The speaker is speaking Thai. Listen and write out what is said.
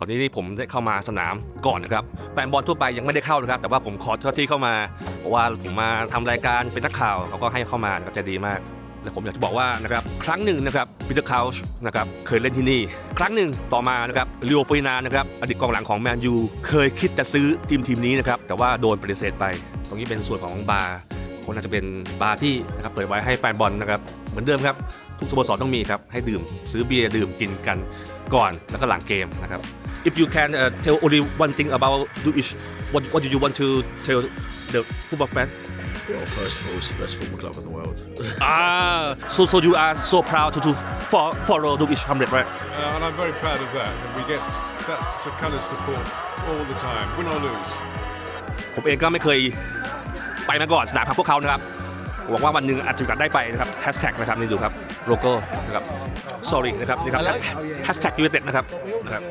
ตอนนี้นี่ผมได้เข้ามาสนามก่อนนะครับแฟนบอลทั่วไปยังไม่ได้เข้านะครับ แต่ว่าผมขอเท่าที่เข้ามาเพราะว่าผมมาทำรายการเป็นนักข่าวเขาก็ให้เข้ามานะครับจะดีมากและผมอยากจะบอกว่านะครับครั้งหนึ่งนะครับปีเตอร์คาชนะครับเคยเล่นที่นี่ ครั้งหนึ่งต่อมานะครับเรียวฟินานะครับอดีตกองหลังของแมนยูเคยคิดจะซื้อทีมทีมนี้นะครับแต่ว่าโดนปฏิเสธไป ตรงนี้เป็นส่วนของบาร์คน่าจะเป็นบาร์ที่นะครับเปิดไว้ให้แฟนบอลนะครับเหมือนเดิมครับทุกสโมสรต้องมีครับให้ดื่มซื้อเบียร์ดื่มกินกันก่อนแล้วก็หลังเกมนะครับ if you can uh, tell only one thing about Duish what what do you want to tell the football fan Well, first of all, it's the best football club in the world. Ah, so so you are so proud to to for, follow Dukish Hamlet, right? Uh, and I'm very proud of that. And we get s- that s- kind of support all the time, win or lose. ผมเองก็ไม่เคยไปมาก่อนสนามของพวกเขานะครับหวังว่าวันหนึ่งอาจจะมีโอกาสได้ไปนะครับแฮชแท็กนะครับนี่ดูครับโลโก้นะครับ sorry นะครับนี่ครับแฮชแท็กยูเต็ดนะครับนะครับ